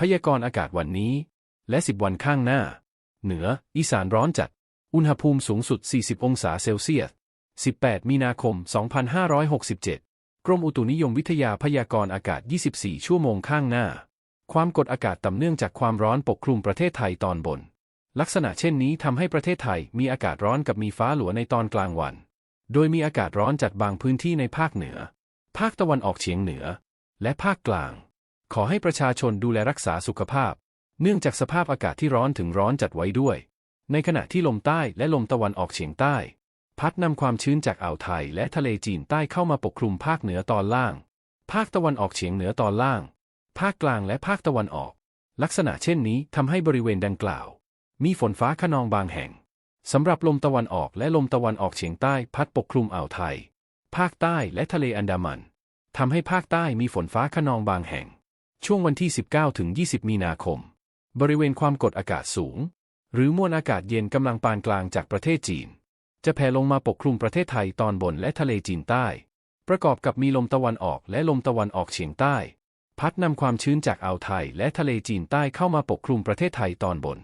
พยากรณ์อากาศวันนี้ และ 10 วันข้างหน้า เหนือ อีสานร้อนจัด อุณหภูมิสูงสุด 40 องศาเซลเซียส 18 มีนาคม 2567 กรมอุตุนิยมวิทยาพยากรณ์อากาศ 24 ชั่วโมงข้างหน้า ความกดอากาศต่ำเนื่องจากความร้อนปกคลุมประเทศไทยตอนบน ลักษณะเช่นนี้ทำให้ประเทศไทยมีอากาศร้อนกับมีฟ้าหลัวในตอนกลางวัน โดยมีอากาศร้อนจัดบางพื้นที่ในภาคเหนือ ภาคตะวันออกเฉียงเหนือ และภาคกลาง ขอให้ประชาชนดูแลรักษาสุขภาพ เนื่องจากสภาพอากาศที่ร้อนถึงร้อนจัดไว้ด้วย ในขณะที่ลมใต้และลมตะวันออกเฉียงใต้ พัดนำความชื้นจากอ่าวไทยและทะเลจีนใต้เข้ามาปกคลุมภาคเหนือตอนล่าง ภาคตะวันออกเฉียงเหนือตอนล่าง ภาคกลางและภาคตะวันออก ลักษณะเช่นนี้ทำให้บริเวณดังกล่าว มีฝนฟ้าขนองบางแห่งสำหรับลมตะวันออกและลมตะวันออกเฉียงใต้พัดปกคลุมอ่าวไทย ภาคใต้และทะเลอันดามันทำให้ภาคใต้มีฝนฟ้าขนองบางแห่ง ช่วงวันที่ 19 ถึง 20 มีนาคม บริเวณความกดอากาศสูง หรือมวลอากาศเย็นกำลังปานกลางจากประเทศจีน จะแผ่ลงมาปกคลุมประเทศไทยตอนบนและทะเลจีนใต้ ประกอบกับมีลมตะวันออกและลมตะวันออกเฉียงใต้ พัดนำความชื้นจากอ่าวไทยและทะเลจีนใต้เข้ามาปกคลุมประเทศไทยตอนบน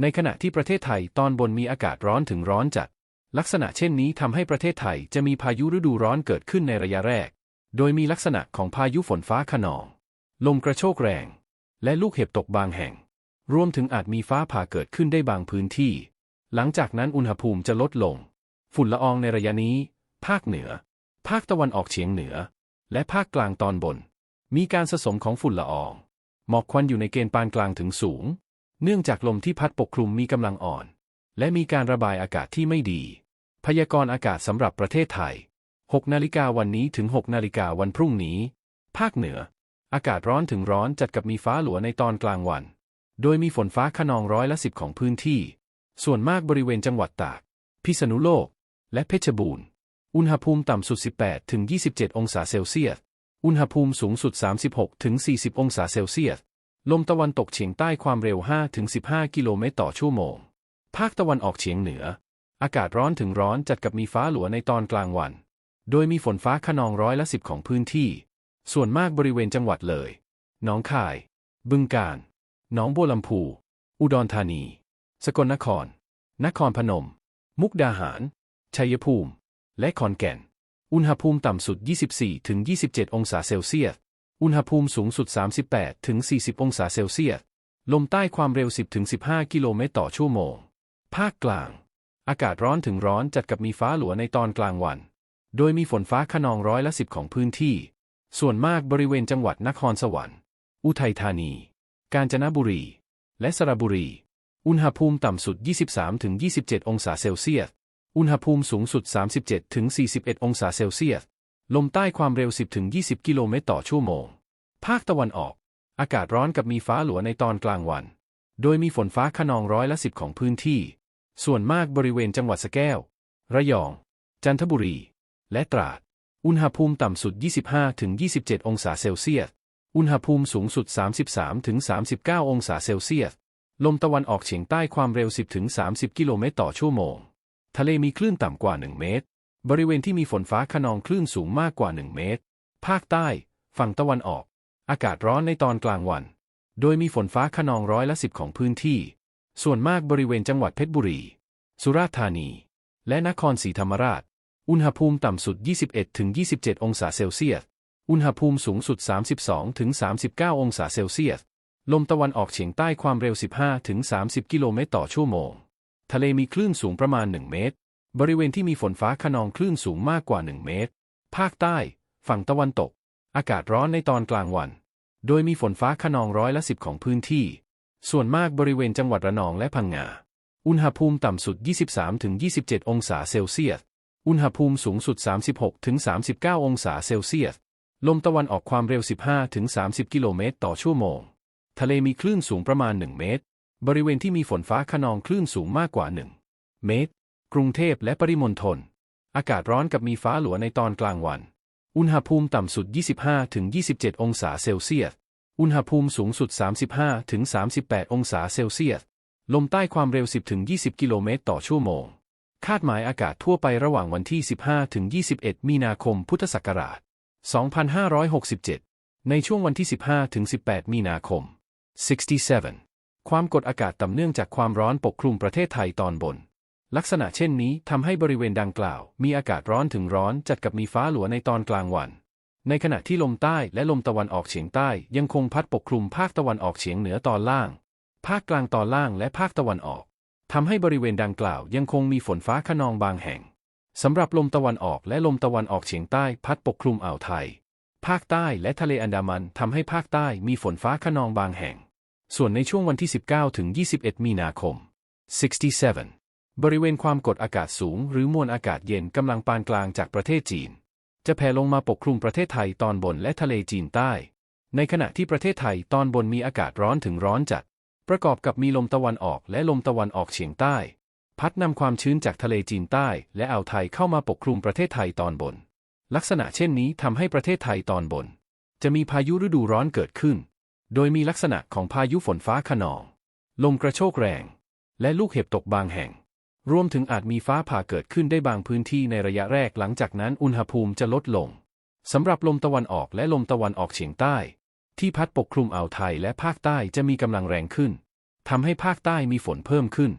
ในขณะที่ประเทศไทยตอนบนมีอากาศร้อนถึงร้อนจัด ลักษณะเช่นนี้ทำให้ประเทศไทยจะมีพายุฤดูร้อนเกิดขึ้นในระยะแรก โดยมีลักษณะของพายุฝนฟ้าขนอง ลมกระโชกแรง และลูกเห็บตกบางแห่ง รวมถึงอาจมีฟ้าผ่าเกิดขึ้นได้บางพื้นที่ หลังจากนั้นอุณหภูมิจะลดลง ฝุ่นละอองในระยะนี้ ภาคเหนือ ภาคตะวันออกเฉียงเหนือ และภาคกลางตอนบน มีการสะสมของฝุ่นละออง หมอกควันอยู่ในเกณฑ์ปานกลางถึงสูง เนื่องจากลมที่พัดปกคลุมมีกำลังอ่อน และมีการระบายอากาศที่ไม่ดี พยากรณ์อากาศสำหรับประเทศไทย 6 นาฬิกาวันนี้ถึง 6 นาฬิกาวันพรุ่งนี้ ภาคเหนือ อากาศร้อนถึงร้อนจัดกับมีฟ้าหลัวในตอนกลางวัน โดยมีฝนฟ้าขนองร้อยละสิบของพื้นที่ ส่วนมากบริเวณจังหวัดตาก พิษณุโลก และเพชรบูรณ์ อุณหภูมิต่ำสุด 18ถึง27 องศาเซลเซียส อุณหภูมิสูงสุด 36ถึง40 องศาเซลเซียส ลมตะวันตกเฉียงใต้ความเร็ว5ถึง15 กิโลเมตรต่อชั่วโมง ภาคตะวันออกเฉียงเหนือ อากาศร้อนถึงร้อนจัดกับมีฟ้าหลัวในตอนกลางวัน โดยมีฝนฟ้าขนองร้อยละสิบของพื้นที่ ส่วนมากบริเวณจังหวัดเลยหนองคาย บึงกาฬหนองบัวลำพู อุดรธานี สกลนคร นครพนม มุกดาหาร ชัยภูมิ และขอนแก่น อุณหภูมิต่ำสุด 24ถึง27 องศาเซลเซียส อุณหภูมิสูงสุด 38ถึง40 องศาเซลเซียส ลมใต้ความเร็ว 10ถึง15 กิโลเมตรต่อชั่วโมง ภาคกลาง อากาศร้อนถึงร้อนจัดกับมีฟ้าหลัวในตอนกลางวัน โดยมีฝนฟ้าขนองร้อยละสิบของพื้นที่ ส่วนมากบริเวณจังหวัดนครสวรรค์ อุทัยธานี กาญจนบุรี และสระบุรี อุณหภูมิต่ำสุด 23-27 องศาเซลเซียส อุณหภูมิสูงสุด 37-41 องศาเซลเซียส ลมใต้ความเร็ว 10-20 กิโลเมตรต่อชั่วโมง ภาคตะวันออก อากาศร้อนกับมีฟ้าหลัวในตอนกลางวัน โดยมีฝนฟ้าขนองร้อยละสิบของพื้นที่ ส่วนมากบริเวณจังหวัดสแก้ว ระยอง จันทบุรี และตราด อุณหภูมิต่ำสุด 25-27 องศาเซลเซียส อุณหภูมิสูงสุด 33-39 องศาเซลเซียส ลมตะวันออกเฉียงใต้ความเร็ว 10-30 กิโลเมตรต่อชั่วโมง ทะเลมีคลื่นต่ำกว่า 1 เมตร บริเวณที่มีฝนฟ้าขนองคลื่นสูงมากกว่า 1 เมตร ภาคใต้ ฝั่งตะวันออก อากาศร้อนในตอนกลางวัน โดยมีฝนฟ้าขนองร้อยละสิบของพื้นที่ ส่วนมากบริเวณจังหวัดเพชรบุรี สุราษฎร์ธานี และนครศรีธรรมราช อุณหภูมิต่ำสุด 21-27 องศาเซลเซียส อุณหภูมิสูงสุด 32-39 องศาเซลเซียส ลมตะวันออกเฉียงใต้ความเร็ว 15-30 กิโลเมตรต่อชั่วโมง ทะเลมีคลื่นสูงประมาณ 1 เมตร บริเวณที่มีฝนฟ้าขนองคลื่นสูงมากกว่า 1 เมตร ภาคใต้ ฝั่งตะวันตก อากาศร้อนในตอนกลางวัน โดยมีฝนฟ้าขนองร้อยละสิบของพื้นที่ ส่วนมากบริเวณจังหวัดระนองและพังงา อุณหภูมิต่ำสุด 23-27 องศาเซลเซียส อุณหภูมิสูงสุด 36-39 องศาเซลเซียส ลมตะวันออกความเร็ว 15-30 กิโลเมตรต่อชั่วโมง ทะเลมีคลื่นสูงประมาณ 1 เมตร บริเวณที่มีฝนฟ้าขนองคลื่นสูงมากกว่า 1 เมตร กรุงเทพและปริมณฑล อากาศร้อนกับมีฟ้าหลัวในตอนกลางวัน อุณหภูมิต่ำสุด 25-27 องศาเซลเซียส อุณหภูมิสูงสุด 35-38 องศาเซลเซียส ลมใต้ความเร็ว 10-20 กิโลเมตรต่อชั่วโมง คาดหมายอากาศทั่วไประหว่างวันที่ 15-21 มีนาคมพุทธศักราช 2567 ในช่วงวันที่ 15-18 มีนาคม 67. ความกดอากาศต่ำเนื่องจากความร้อนปกคลุมประเทศไทยตอนบน ลักษณะเช่นนี้ทำให้บริเวณดังกล่าว มีอากาศร้อนถึงร้อนจัดกับมีฟ้าหลัวในตอนกลางวัน ในขณะที่ลมใต้และลมตะวันออกเฉียงใต้ยังคงพัดปกคลุมภาคตะวันออกเฉียงเหนือตอนล่าง ภาคกลางตอนล่างและภาคตะวันออก ทำให้บริเวณดังกล่าวยังคงมีฝนฟ้าขนองบางแห่ง สำหรับลมตะวันออกและลมตะวันออกเฉียงใต้พัดปกคลุมอ่าวไทย ภาคใต้และทะเลอันดามันทำให้ภาคใต้มีฝนฟ้าขนองบางแห่ง ส่วนในช่วงวันที่ 19 ถึง 21 มีนาคม 67 บริเวณความกดอากาศสูงหรือมวลอากาศเย็นกำลังปานกลางจากประเทศจีน จะแผ่ลงมาปกคลุมประเทศไทยตอนบนและทะเลจีนใต้ ในขณะที่ประเทศไทยตอนบนมีอากาศร้อนถึงร้อนจัด ประกอบกับมีลมตะวันออกและลมตะวันออกเฉียงใต้ พัดนำความชื้นจากทะเลจีนใต้ และอ่าวไทยเข้ามาปกคลุมประเทศไทยตอนบน ลักษณะเช่นนี้ทำให้ประเทศไทยตอนบน จะมีพายุฤดูร้อนเกิดขึ้น โดยมีลักษณะของพายุฝนฟ้าขนอง ลมกระโชกแรง และลูกเห็บตกบางแห่ง รวมถึงอาจมีฟ้าผ่าเกิดขึ้นได้บางพื้นที่ในระยะแรกหลังจากนั้นอุณหภูมิจะลดลงสำหรับลมตะวันออกและลมตะวันออกเฉียงใต้ ที่พัดปกคลุมอ่าวไทยและภาคใต้จะมีกำลังแรงขึ้นทำให้ภาคใต้มีฝนเพิ่มขึ้น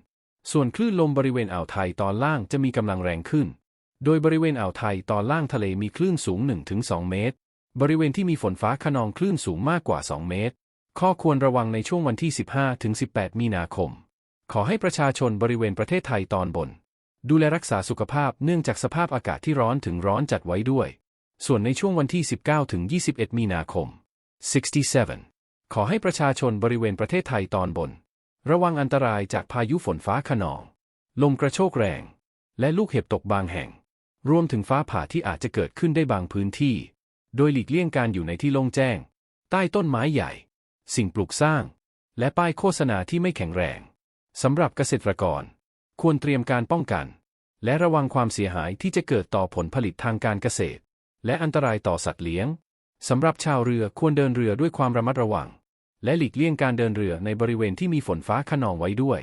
ส่วนคลื่นลมบริเวณอ่าวไทยตอนล่างจะมีกำลังแรงขึ้น โดยบริเวณอ่าวไทยตอนล่างทะเลมีคลื่นสูง 1-2 เมตร บริเวณที่มีฝนฟ้าขนองคลื่นสูงมากกว่า 2 เมตร ข้อควรระวังในช่วงวันที่ 15-18 มีนาคม ขอให้ประชาชนบริเวณประเทศไทยตอนบน ดูแลรักษาสุขภาพเนื่องจากสภาพอากาศที่ร้อนถึงร้อนจัดไว้ด้วย ส่วนในช่วงวันที่ 19-21 มีนาคม 67 ขอให้ประชาชนบริเวณประเทศไทยตอนบน ระวังอันตรายจากพายุฝนฟ้าขนอง ลมกระโชกแรง และลูกเห็บตกบางแห่ง รวมถึงฟ้าผ่าที่อาจจะเกิดขึ้นได้บางพื้นที่ โดยหลีกเลี่ยงการอยู่ในที่โล่งแจ้ง ใต้ต้นไม้ใหญ่ สิ่งปลูกสร้าง และป้ายโฆษณาที่ไม่แข็งแรงสำหรับเกษตรกร ควรเตรียมการป้องกัน และระวังความเสียหายที่จะเกิดต่อผลผลิตทางการเกษตร และอันตรายต่อสัตว์เลี้ยง สำหรับชาวเรือควรเดินเรือด้วยความระมัดระวัง และหลีกเลี่ยงการเดินเรือในบริเวณที่มีฝนฟ้าขนองไว้ด้วย